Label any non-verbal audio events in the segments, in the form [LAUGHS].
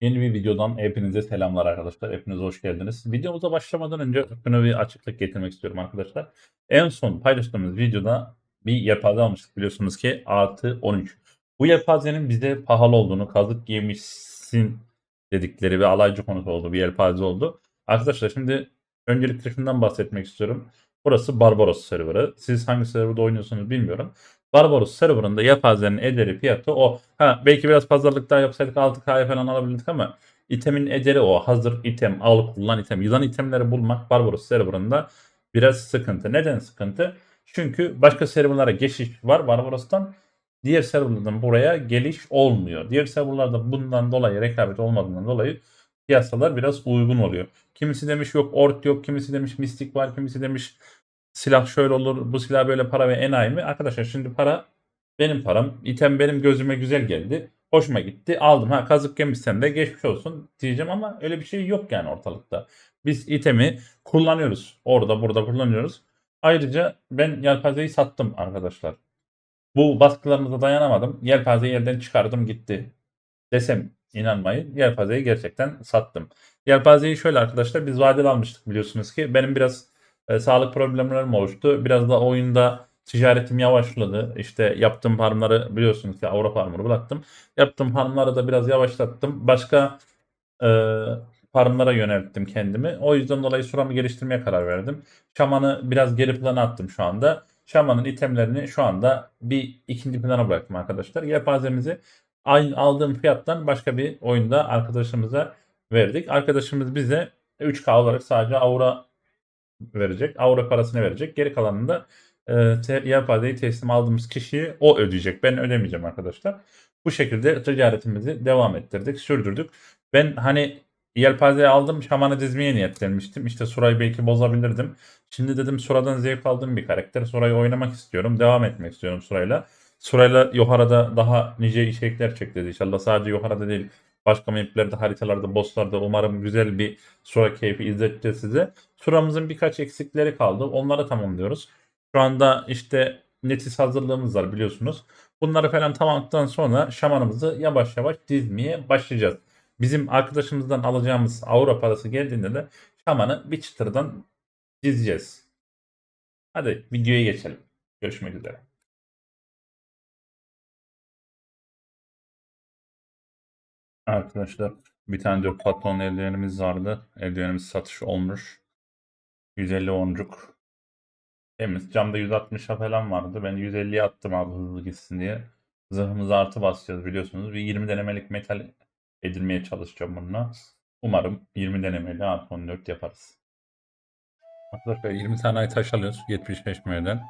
Yeni bir videodan hepinize selamlar arkadaşlar. Hepiniz hoş geldiniz. Videomuza başlamadan önce şuna bir açıklık getirmek istiyorum arkadaşlar. En son paylaştığımız videoda bir yelpaze almıştık biliyorsunuz ki artı 13. Bu yelpazenin bize pahalı olduğunu, kazık yemişsin dedikleri ve alaycı konusu oldu. Bir yelpaze oldu. Arkadaşlar şimdi öncelikle şundan bahsetmek istiyorum. Burası Barbaros serverı. Siz hangi serverda oynuyorsunuz bilmiyorum. Barbaros serverında yelpazenin ederi fiyatı o. Ha belki biraz pazarlık daha yapsaydık 6K'ya falan alabilirdik ama itemin ederi o. Hazır item, al kullan item. Yılan itemleri bulmak Barbaros serverında biraz sıkıntı. Neden sıkıntı? Çünkü başka serverlara geçiş var Barbaros'tan. Diğer serverlardan buraya geliş olmuyor. Diğer serverlarda bundan dolayı rekabet olmadığından dolayı piyasalar biraz uygun oluyor. Kimisi demiş yok ort yok, kimisi demiş mistik var, kimisi demiş silah şöyle olur, bu silah böyle para ve enayi mi? Arkadaşlar şimdi para benim param. İtem benim gözüme güzel geldi. Hoşuma gitti. Aldım. Ha kazık yemişsem de geçmiş olsun diyeceğim ama öyle bir şey yok yani ortalıkta. Biz itemi kullanıyoruz. Orada burada kullanıyoruz. Ayrıca ben yelpazeyi sattım arkadaşlar. Bu baskılarımıza dayanamadım. Yelpazeyi elden çıkardım gitti. Desem inanmayın. Yelpazeyi gerçekten sattım. Yelpazeyi şöyle arkadaşlar biz vadeli almıştık biliyorsunuz ki. Benim biraz e, sağlık problemlerim oluştu. Biraz da oyunda ticaretim yavaşladı. İşte yaptığım farmları biliyorsunuz ki Avrupa farmları bıraktım. Yaptığım farmları da biraz yavaşlattım. Başka e, farmlara yönelttim kendimi. O yüzden dolayı suramı geliştirmeye karar verdim. Şamanı biraz geri plana attım şu anda. Şamanın itemlerini şu anda bir ikinci plana bıraktım arkadaşlar. Yelpazemizi aldığım fiyattan başka bir oyunda arkadaşımıza verdik. Arkadaşımız bize 3K olarak sadece aura verecek. Aura parasını verecek. Geri kalanını da e, te, yelpazeyi teslim aldığımız kişiyi o ödeyecek. Ben ödemeyeceğim arkadaşlar. Bu şekilde ticaretimizi devam ettirdik, sürdürdük. Ben hani yelpazeyi aldım, şamanı dizmeye niyetlenmiştim. İşte Sura'yı belki bozabilirdim. Şimdi dedim Sura'dan zevk aldığım bir karakter. Sura'yı oynamak istiyorum. Devam etmek istiyorum Sura'yla. Sura'yla Yohara'da daha nice içerikler çekeceğiz inşallah. Sadece Yohara'da değil başka maplerde, haritalarda, bosslarda umarım güzel bir Sura keyfi izleteceğiz size. Suramızın birkaç eksikleri kaldı. Onları tamamlıyoruz. Şu anda işte netis hazırlığımız var biliyorsunuz. Bunları falan tamamladıktan sonra şamanımızı yavaş yavaş dizmeye başlayacağız. Bizim arkadaşımızdan alacağımız aura parası geldiğinde de şamanı bir çıtırdan dizeceğiz. Hadi videoya geçelim. Görüşmek üzere. Arkadaşlar bir tane de patron eldivenimiz vardı. Eldivenimiz satış olmuş. 150 oncuk. Temiz. Camda 160'a falan vardı. Ben 150'ye attım abi hızlı gitsin diye. Zırhımızı artı basacağız biliyorsunuz. Bir 20 denemelik metal edilmeye çalışacağım bununla. Umarım 20 denemeli artı 14 yaparız. Arkadaşlar 20 tane taş alıyoruz 75 meyden.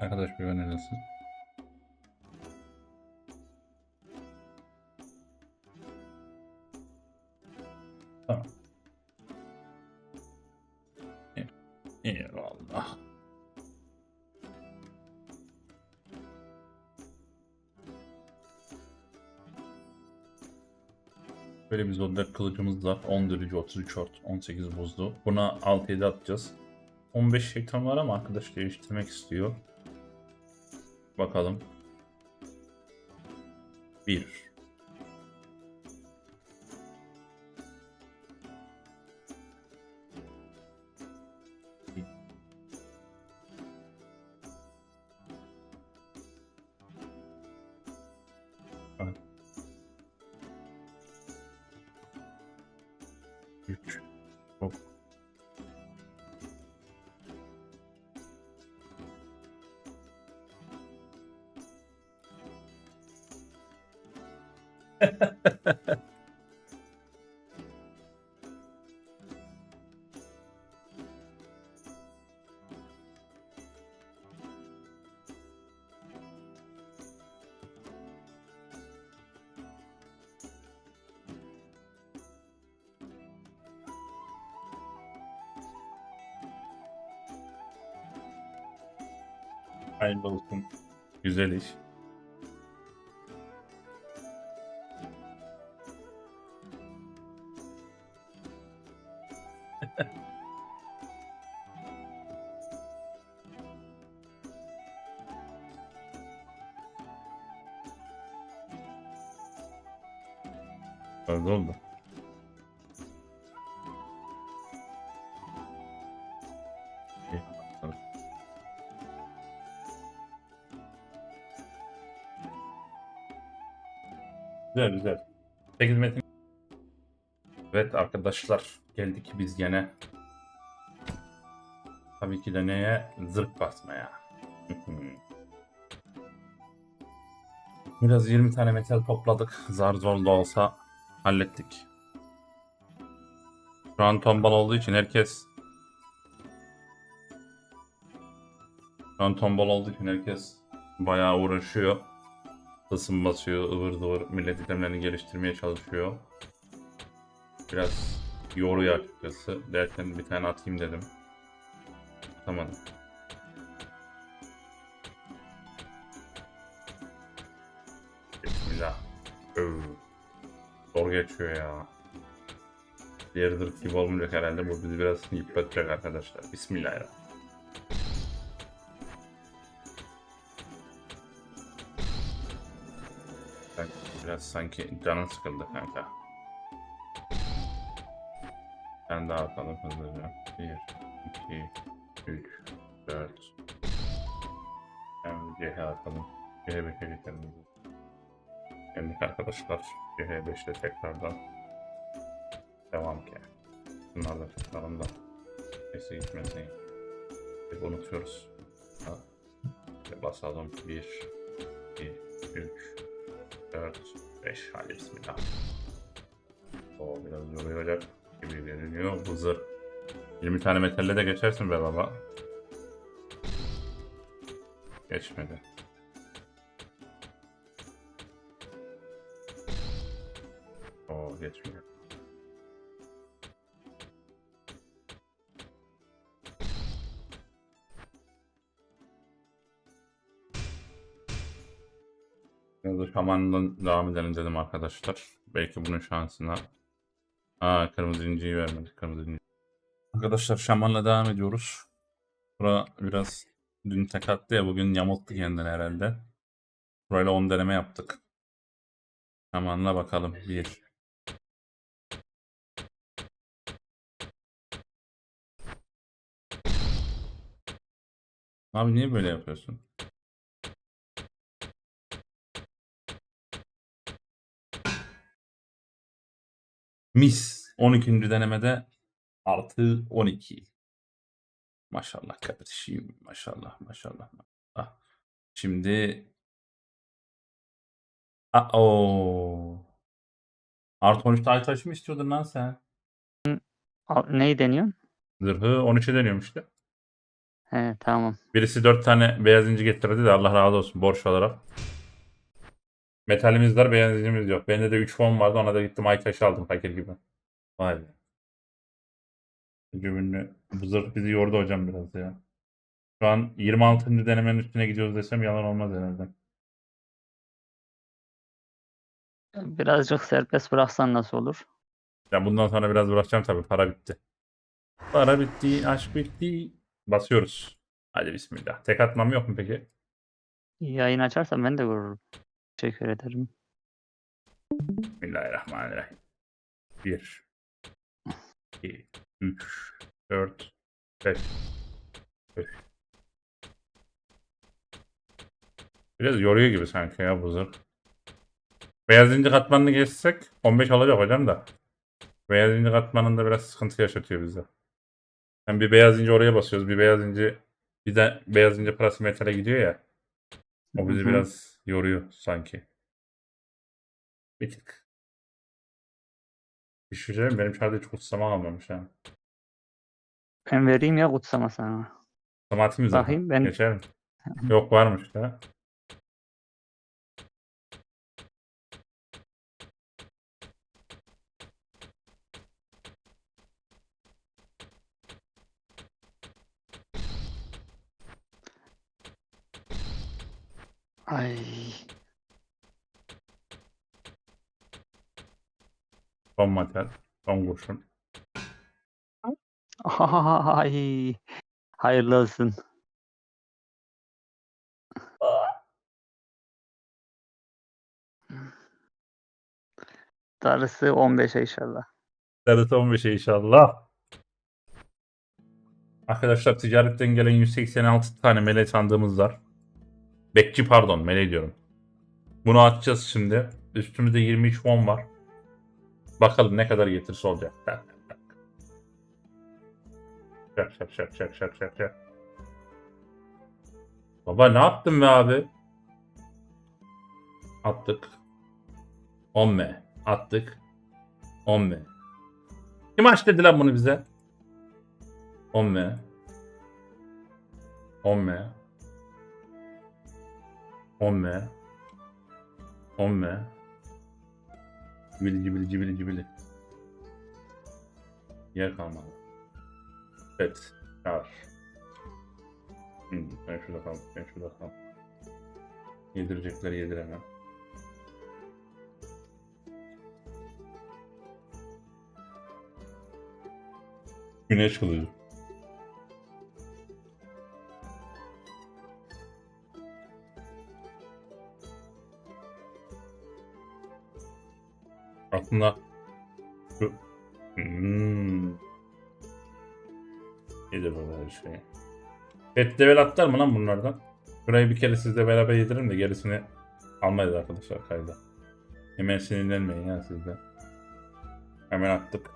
Arkadaş bir önerilsin. Bir zodyak kılıcımız var. 10 derece 33 ort, 18 buzlu. Buna 6-7 atacağız. 15 şeytan var ama arkadaş değiştirmek istiyor. Bakalım. 1 Hayırlı olsun. Güzel iş. Güzel güzel. 8 metin. Evet arkadaşlar geldik biz gene. Tabii ki de neye? Zırh basmaya. [LAUGHS] Biraz 20 tane metal topladık. Zar zor da olsa hallettik. Şu an tombal olduğu için herkes Şu an tombal olduğu için herkes bayağı uğraşıyor. Isın basıyor, ıvır zıvır millet itemlerini geliştirmeye çalışıyor. Biraz yoruyor açıkçası. Derken bir tane atayım dedim. Atamadım. Bismillah. Öv. Zor geçiyor ya. Diğer zırh gibi olmayacak herhalde. Bu bizi biraz yıpratacak arkadaşlar. Bismillahirrahmanirrahim. Sanki canın sıkıldı kanka. Ben daha atalım hızlıca. 1, 2, 3, 4. Hem CH atalım. CH5'e geçelim. Geldik arkadaşlar. CH5'te tekrardan devam ki. Bunlar da tutalım da. Neyse gitmesin. Hep unutuyoruz. Ha. Basalım. 1, 2, 3, 4, 5. Hadi bismillah. O biraz yorulacak gibi görünüyor. Zırh. 20 tane metalle de geçersin be baba. Geçmedi. O geçmiyor. Da şamandan devam edelim dedim arkadaşlar. Belki bunun şansına. Aa kırmızı inciyi vermedik. Kırmızı inci. Arkadaşlar şamanla devam ediyoruz. Bura biraz dün tek attı ya bugün yamulttu kendini herhalde. Burayla 10 deneme yaptık. Şamanla bakalım. 1 Abi niye böyle yapıyorsun? Mis 12. denemede artı 12. Maşallah kardeşim. Maşallah maşallah. maşallah. Şimdi o Artı 13 ay taşı mı istiyordun lan sen? Neyi deniyorsun? Zırhı 13'e deniyorum işte. He tamam. Birisi 4 tane beyaz inci getirdi de Allah razı olsun borç olarak. Metalimiz var beyaz incimiz yok. Bende de 3 fon vardı ona da gittim ay taşı aldım fakir gibi. Vay be. Cümle. Bu zırh bizi yordu hocam biraz ya. Şu an 26. denemenin üstüne gidiyoruz desem yalan olmaz herhalde. Birazcık serbest bıraksan nasıl olur? Ya bundan sonra biraz bırakacağım tabii. Para bitti. Para bitti, aşk bitti. Basıyoruz. Hadi bismillah. Tek atmam yok mu peki? Yayın açarsan ben de vururum. Teşekkür ederim. Bismillahirrahmanirrahim. 1 2 3 4 5 5 Biraz yoruyor gibi sanki ya bu zırh. Beyaz inci katmanını geçsek 15 olacak hocam da. Beyaz inci katmanında biraz sıkıntı yaşatıyor bize. Yani bir beyaz inci oraya basıyoruz. Bir beyaz inci bir de beyaz inci parası metale gidiyor ya. O bizi Hı hı. biraz yoruyor sanki. Bir tık. Bir şey mi? benim çarda hiç kutsama almamış ha. Ben vereyim ya kutsama sana. Kutsama atayım mı zaten? Bakayım ben Geçer mi? Yok varmış da. Ay Son materyal. Son kurşun. ay hayırlı olsun. Darısı 15'e inşallah. Darısı 15'e inşallah. Arkadaşlar ticaretten gelen 186 tane mele sandığımız var. Bekçi pardon mele diyorum. Bunu açacağız şimdi. Üstümüzde 23 won var. Bakalım ne kadar getirisi olacak. Tak, tak. Şak şak şak şak şak şak şak. Baba ne yaptın be abi? Attık. 10 m. Attık. 10 m. Kim aç lan bunu bize? 10 m. 10 m. 10 m. 10 m. Cibili cibili cibili cibili. Yer kalmadı. Evet. Çağır. Hmm, ben şurada kal. Ben şurada kal. Yedirecekler yediremem. Güneş kılıcı. Aslında şu hmm. Yedir baba her şeyi. Pet level atlar mı lan bunlardan? Burayı bir kere sizle beraber yedirin de gerisini almayız arkadaşlar kayda. Hemen sinirlenmeyin ya sizde. Hemen attık.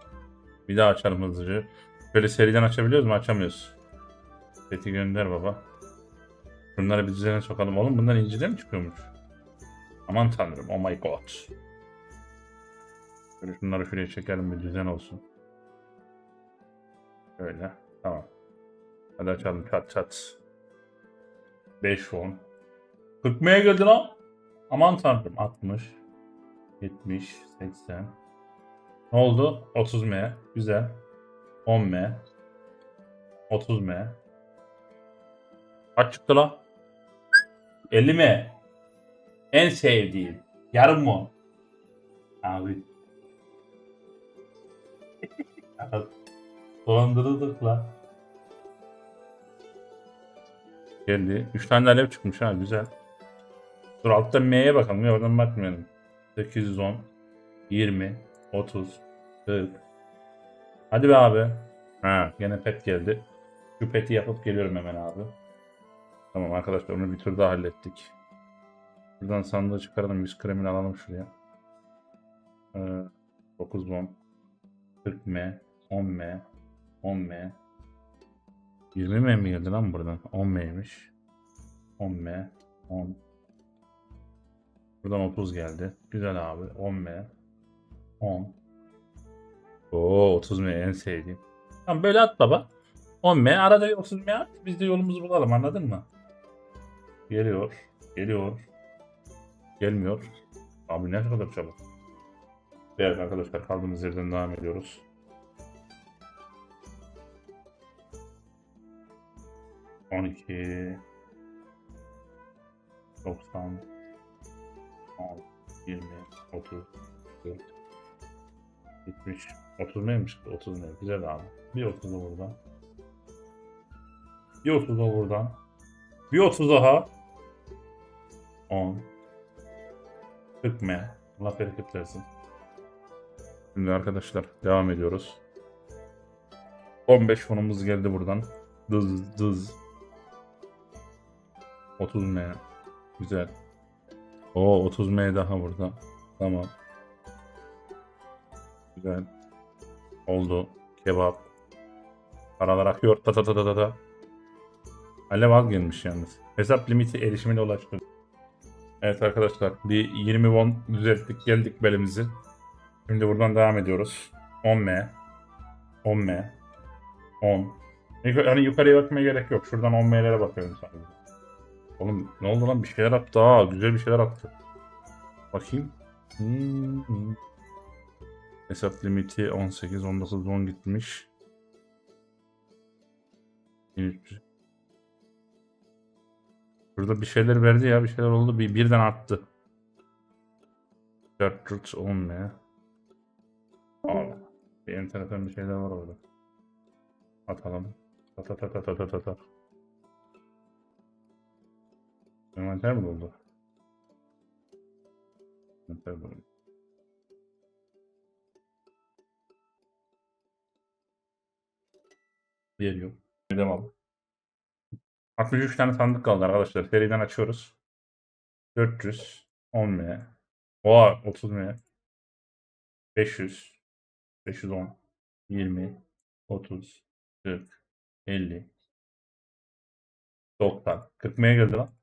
Bir daha açalım hızlıca. Böyle seriden açabiliyoruz mu? Açamıyoruz. Pet'i gönder baba. Bunları bir düzene sokalım. Oğlum bunlar inciden mi çıkıyormuş? Aman tanrım. Oh my god. Böyle şunları şuraya çekelim bir düzen olsun. Böyle. Tamam. Hadi açalım çat çat. 5 10. 40 m'ye geldi lan. Aman tanrım. 60. 70. 80. Ne oldu? 30 m. Güzel. 10 m. 30 m. Kaç çıktı lan? 50 m. En sevdiğim. Yarım mı? Abi. [LAUGHS] Dolandırıldık la. Geldi. 3 tane de alev çıkmış ha güzel. Dur altta M'ye bakalım ya oradan bakmayalım. 810 20 30 40 Hadi be abi. Ha gene pet geldi. Şu peti yapıp geliyorum hemen abi. Tamam arkadaşlar onu bir tur daha hallettik. Buradan sandığı çıkaralım. 100 kremini alalım şuraya. Ee, 9 bon. 40 M. 10 M. 10 M. 20 M mi geldi lan buradan? 10 M'ymiş. 10 M. 10. Buradan 30 geldi. Güzel abi. 10 M. 10. Oo 30 M en sevdiğim. Tamam böyle at baba. 10 M arada bir 30 M at. Biz de yolumuzu bulalım anladın mı? Geliyor. Geliyor. Gelmiyor. Abi ne kadar çabuk. Evet arkadaşlar kaldığımız yerden devam ediyoruz. On iki, doksan, yirmi, otuz, yetmiş, otuz neymiş? Otuz ne? Güzel abi. Bir otuz da buradan. Bir otuz da buradan. Bir otuz daha. On. M. Allah bereket versin. Şimdi arkadaşlar devam ediyoruz. 15 fonumuz geldi buradan. Dız dız. 30 M. Güzel. O 30 M daha burada. Tamam. Güzel. Oldu. Kebap. Paralar akıyor. Ta ta ta ta ta ta. Alev az gelmiş yalnız. Hesap limiti erişimine ulaştı. Evet arkadaşlar bir 20 won düzelttik geldik belimizi. Şimdi buradan devam ediyoruz. 10M. 10M. 10. Yuk- Hani yukarıya bakmaya gerek yok. Şuradan 10M'lere bakıyorum sadece. Oğlum ne oldu lan? Bir şeyler attı. Aa güzel bir şeyler attı. Bakayım. Hmm. Hesap limiti 18, 19, 10 gitmiş. 1300. Burada bir şeyler verdi ya. Bir şeyler oldu. Bir, birden arttı. 410 M. Abi. Benim taraftan bir şeyler var orada. Atalım. At at at at at at at. Envanter mi doldu? Envanter doldu. Geliyor. Ödem al. 63 tane sandık kaldı arkadaşlar. Seriden açıyoruz. 400. 10 M. Oha 30 M. 500. 510. 20. 30. 40. 50. 90. 40 M'ye geldi lan.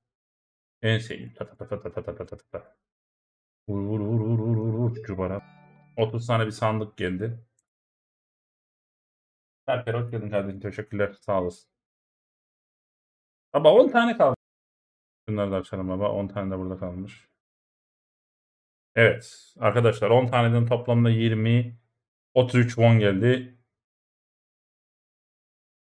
En sevdiğim. Ta ta ta ta ta ta ta ta ta. Vur vur vur vur vur vur vur. Cubara. 30 tane bir sandık geldi. Berker hoş geldin kardeşim. Teşekkürler. Sağ olasın. Baba 10 tane kaldı. Bunları da açalım baba. 10 tane de burada kalmış. Evet. Arkadaşlar 10 taneden toplamda 20 33 won geldi.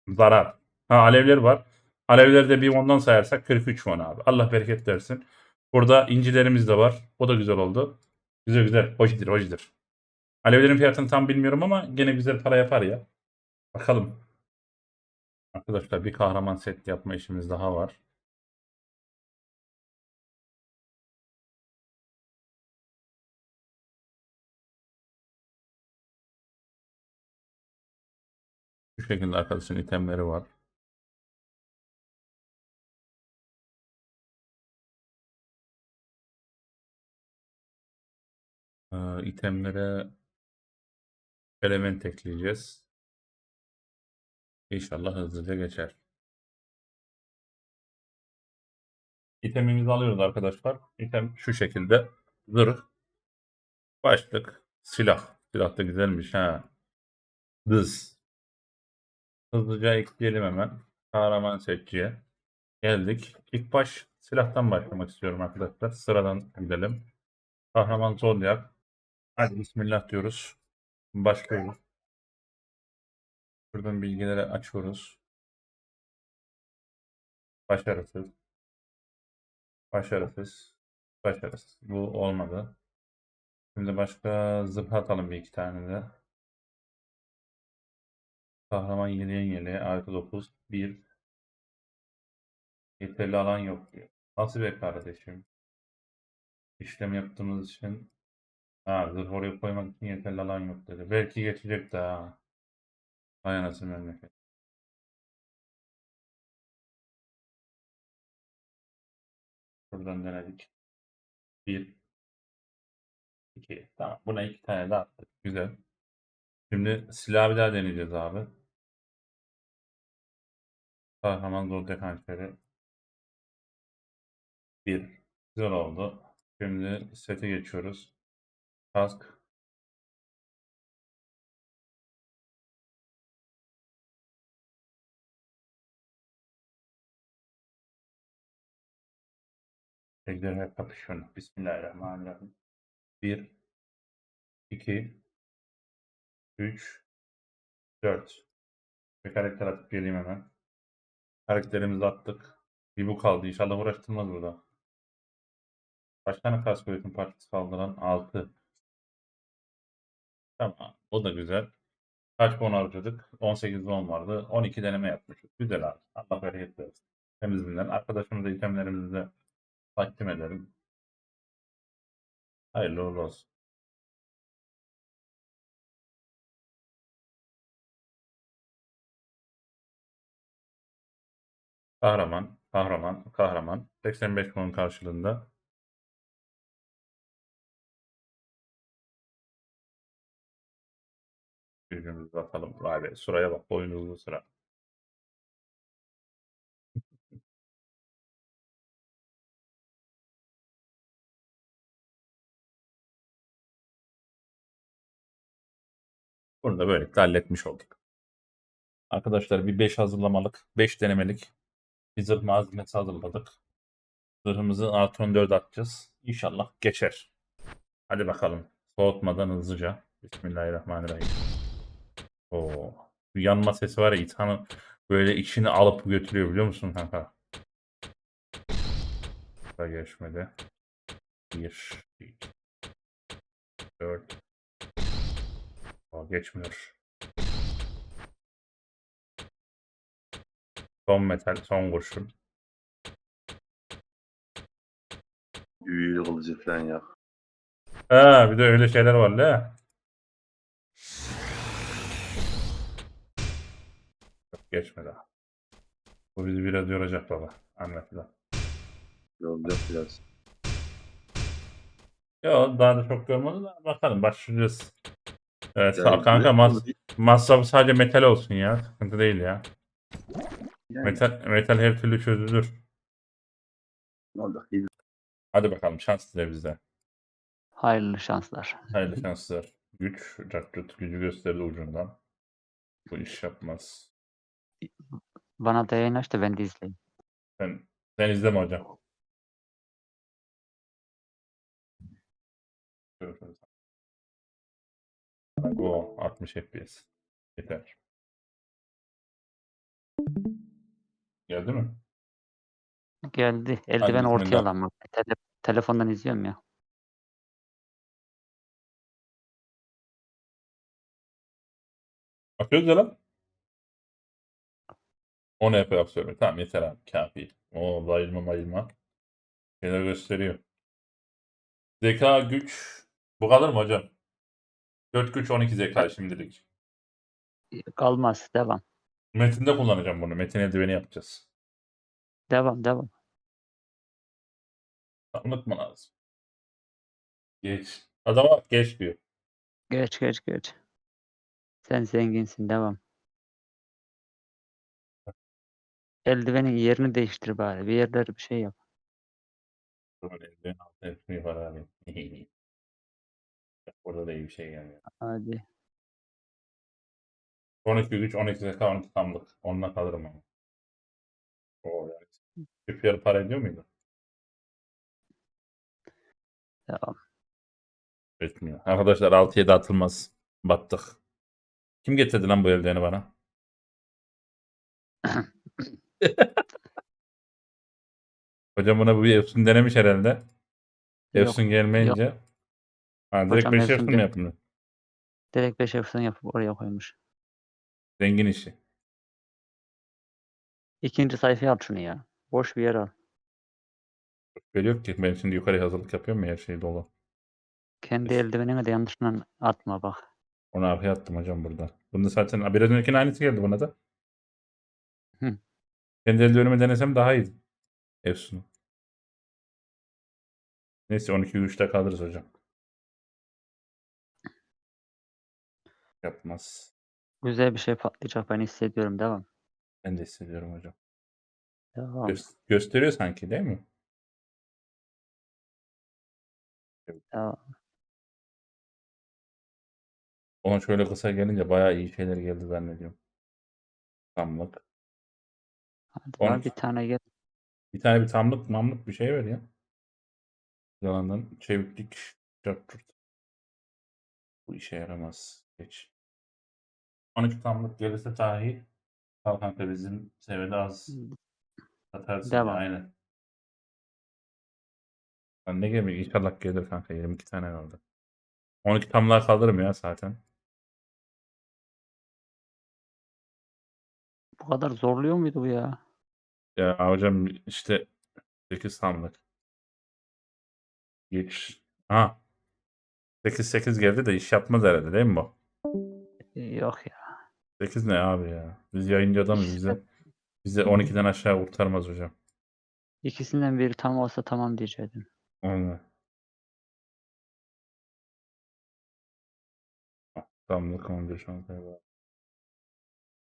Zarar. Ha alevler var. Alevleri de bir ondan sayarsak 43 won abi. Allah bereket versin. Burada incilerimiz de var. O da güzel oldu. Güzel güzel. Hoşdur hoşdur. Alevlerin fiyatını tam bilmiyorum ama gene güzel para yapar ya. Bakalım. Arkadaşlar bir kahraman set yapma işimiz daha var. Şekilde arkadaşın itemleri var. Ee, itemlere element ekleyeceğiz. İnşallah hızlıca geçer. İtemimizi alıyoruz arkadaşlar. İtem şu şekilde. Zırh. Başlık. Silah. Silah da güzelmiş ha. Dız. Hızlıca ekleyelim hemen. Kahraman seçiciye. Geldik. İlk baş silahtan başlamak istiyorum arkadaşlar. Sıradan gidelim. Kahraman Zodiac. Hadi bismillah diyoruz. Başlıyoruz. Buradan bilgileri açıyoruz. Başarısız. Başarısız. Başarısız. Bu olmadı. Şimdi başka zırh atalım bir iki tane de. Kahraman yeleğin yeleği artı 9. 1. Yeterli alan yok diyor. Nasıl be kardeşim? İşlem yaptığımız için ha, zırh koymak için yeterli alan yok dedi. Belki geçecek daha. Vay anasını memleket. Buradan denedik. Bir. iki. Tamam. Buna iki tane daha. Güzel. Şimdi silah bir daha deneyeceğiz abi. Kahraman dekançları. Bir. Güzel oldu. Şimdi sete geçiyoruz. Kask. Ejderha kapışın. Bismillahirrahmanirrahim. 1 2 3 4 Bir karakter atıp geleyim hemen. Karakterimizi attık. Bir bu kaldı. İnşallah uğraştırmaz burada. Kaç tane kask üretim parçası kaldıran? 6. Tamam. O da güzel. Kaç bon harcadık? 18 bon vardı. 12 deneme yapmışız. Güzel abi. Allah bereket versin. Temizliğinden. Arkadaşımıza itemlerimizi de takdim edelim. Hayırlı uğurlu olsun. Kahraman, kahraman, kahraman. 85 puan karşılığında. Gücümüzü atalım. Vay be, sıraya bak. Boynuzlu sıra. Bunu da böylelikle halletmiş olduk. Arkadaşlar bir 5 hazırlamalık, 5 denemelik bir zırh malzemesi hazırladık. Zırhımızı artı 14 atacağız. İnşallah geçer. Hadi bakalım. Soğutmadan hızlıca. Bismillahirrahmanirrahim. Oo. Bu yanma sesi var ya insanın böyle içini alıp götürüyor biliyor musun kanka? Da geçmedi. 1 2 4 Aa, geçmiyor. Son metal, son kurşun. Büyülü kılıcı falan ya. Ha, bir de öyle şeyler var la. Geçme daha. Bu bizi biraz yoracak baba. Anlatılan. Yolda biraz. Yok daha da çok görmedi da bakalım başlayacağız. Evet Yani kanka ne- mas masrafı sadece metal olsun ya. Sıkıntı değil ya. Yani Metal, metal her türlü çözülür. Vallahi. Hadi bakalım şans dile bizde. Hayırlı şanslar. Hayırlı şanslar. Güç, cakcut gücü gösterdi ucundan. Bu iş yapmaz. Bana da yayın aç da ben de izleyeyim. Sen, sen izleme hocam. Go 60 FPS. Yeter. Geldi mi? Geldi. Eldiven ortaya bismillah. alan bak. Tele- telefondan izliyorum ya. Bakıyoruz ya lan. O ne yapıyor söyle. Tamam yeter abi. Kafi. O bayılma bayılma. Şeyler gösteriyor. Zeka güç. Bu kadar mı hocam? 4 güç 12 zeka şimdilik. Kalmaz. Devam. Metinde kullanacağım bunu. Metin eldiveni yapacağız. Devam. Devam. Unutma lazım. Geç. Adama geç diyor. Geç geç geç. Sen zenginsin. Devam. Eldivenin yerini değiştir bari. Bir yerleri bir şey yap. Böyle eldiven altı hepsini var abi. [LAUGHS] Burada da iyi bir şey gelmiyor. Hadi. 12 güç 12 zeka 12 tamlık. Onunla kalırım ama. Oo yani. Çift yarı para ediyor muydu? Devam. Etmiyor. Arkadaşlar 6'ya da atılmaz. Battık. Kim getirdi lan bu eldiveni bana? [LAUGHS] Hocam buna bu bir Efsun denemiş herhalde. Yok. Efsun gelmeyince. Ha, direkt Hocam 5 Efsun mu yapılıyor? Direkt 5 Efsun yapıp oraya koymuş. Zengin işi. İkinci sayfaya al şunu ya. Boş bir yer al. Böyle yok ki. Ben şimdi yukarı hazırlık yapıyorum ya her şey dolu. Kendi eldivenine de yanlışından atma bak. Onu arkaya attım hocam burada. Bunda zaten biraz öncekinin aynısı geldi buna da. Hı. Kendi eldivenimi denesem daha iyi. Efsun'u. Neyse 12 3'te kalırız hocam. Yapmaz. Güzel bir şey patlayacak ben hissediyorum. Devam. Ben de hissediyorum hocam. Devam. Gö- gösteriyor sanki değil mi? Devam. Ona şöyle kısa gelince bayağı iyi şeyler geldi zannediyorum. Tamlık. Hadi On- daha bir tane gel. Bir tane bir tamlık mamlık bir şey ver ya. Yalandan çeviklik çarptırdı. Bu işe yaramaz. Geç. 12 tamlık gelirse dahi Kal kanka bizim seviyede az satarsın. ya, Devam. Aynen. Ben ne gelmiyor? İnşallah gelir kanka. 22 tane kaldı. 12 tamlığa kaldırım ya zaten. Bu kadar zorluyor muydu bu ya? Ya hocam işte 8 tamlık. Geç. Ha. 8 8 geldi de iş yapmaz herhalde değil mi bu? Yok ya. 8 ne abi ya? Biz yayıncı adamız bize. Bize 12'den aşağı kurtarmaz hocam. İkisinden biri tam olsa tamam diyecektim. Aynen. Tamlık 11 şans var.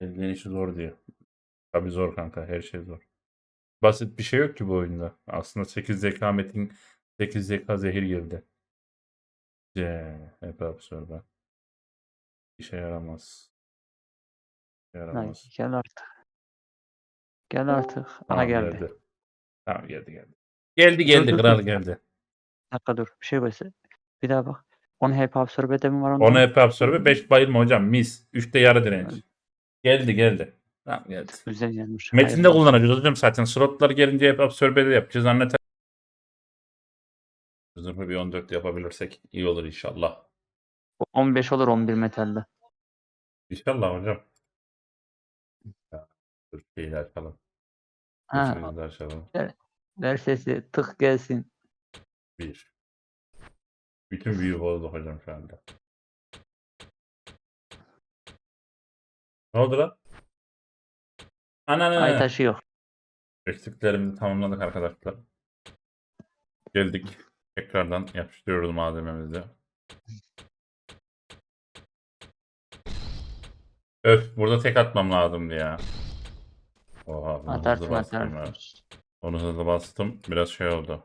Elden işi zor diyor. Tabii zor kanka. Her şey zor. Basit bir şey yok ki bu oyunda. Aslında 8 zeka metin 8 zeka zehir girdi. C. Hep absorbe. İşe yaramaz. Yaramaz. gel artık. Gel artık. Aha Tamam, geldi. Tamam geldi geldi. Geldi geldi dur, kral dur. geldi. Bir dakika dur. Bir şey göster. Bir daha bak. Onu hep absorbede mi var onda? Onu hep absorbe 5 bayılma hocam mis. 3'te yarı direnç. Geldi geldi. Tamam geldi. Güzel gelmiş. Metinde Hayırlı kullanacağız hocam zaten. Slotlar gelince hep absorbede yapacağız. Anlatan. Zırhı bir 14 yapabilirsek iyi olur inşallah. 15 olur 11 metalde. İnşallah hocam. Dur şeyi açalım. Ha, Sesimizi de açalım. ver sesi tık gelsin. Bir. Bütün büyü bozdu hocam şu anda. Ne oldu lan? Ananı. Ay taşı yok. Eksiklerimizi tamamladık arkadaşlar. Geldik. Tekrardan yapıştırıyoruz malzememizi. Öf burada tek atmam lazımdı ya. Oha bunu hızlı Atarsın bastım ya. atarsın. Onu hızlı bastım. Biraz şey oldu.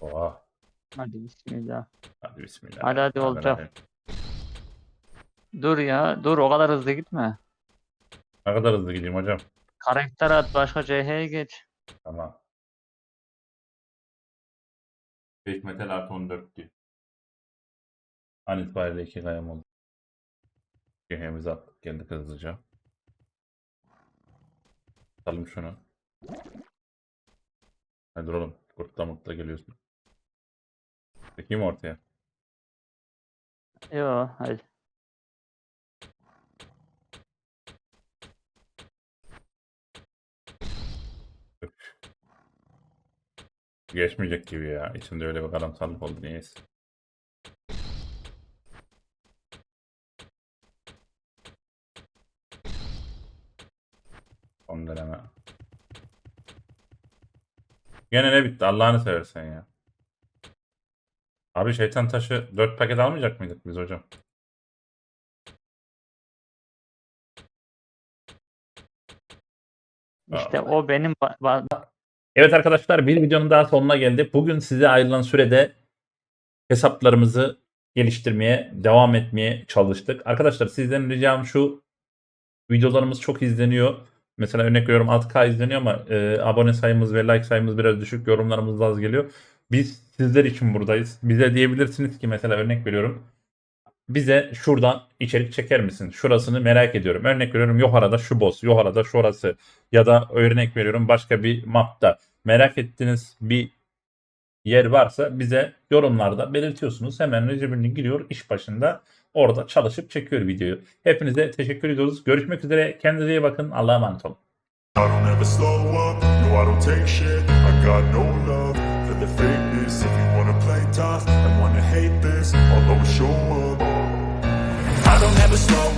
Oha. Hadi bismillah. Hadi bismillah. Hadi, hadi, olacak. Dur ya dur o kadar hızlı gitme. Ne kadar hızlı gideyim hocam? Karakter at başka CH'ye geç. Tamam. 5 metal artı 14 diyor. An itibariyle 2 kayam oldu. Cihemizi attık geldik hızlıca. Atalım şunu. Hadi dur oğlum. Kurtla mutla geliyorsun. Çekeyim ortaya? Yo hadi. Geçmeyecek gibi ya. İçimde öyle bir karamsarlık oldu niyeyse. Son deneme. Gene ne bitti Allah'ını seversen ya. Abi şeytan taşı 4 paket almayacak mıydık biz hocam? İşte o benim ba- ba- Evet arkadaşlar bir videonun daha sonuna geldik. Bugün size ayrılan sürede hesaplarımızı geliştirmeye, devam etmeye çalıştık. Arkadaşlar sizden ricam şu videolarımız çok izleniyor. Mesela örnek veriyorum 6K izleniyor ama e, abone sayımız ve like sayımız biraz düşük. Yorumlarımız da az geliyor. Biz sizler için buradayız. Bize diyebilirsiniz ki mesela örnek veriyorum. Bize şuradan içerik çeker misin? Şurasını merak ediyorum. Örnek veriyorum Yohara'da şu boss, Yohara'da şurası ya da örnek veriyorum başka bir mapta merak ettiğiniz bir yer varsa bize yorumlarda belirtiyorsunuz. Hemen Recep'in giriyor iş başında orada çalışıp çekiyor videoyu. Hepinize teşekkür ediyoruz. Görüşmek üzere. Kendinize iyi bakın. Allah'a emanet olun. I I wanna hate this I'll show up I don't ever slow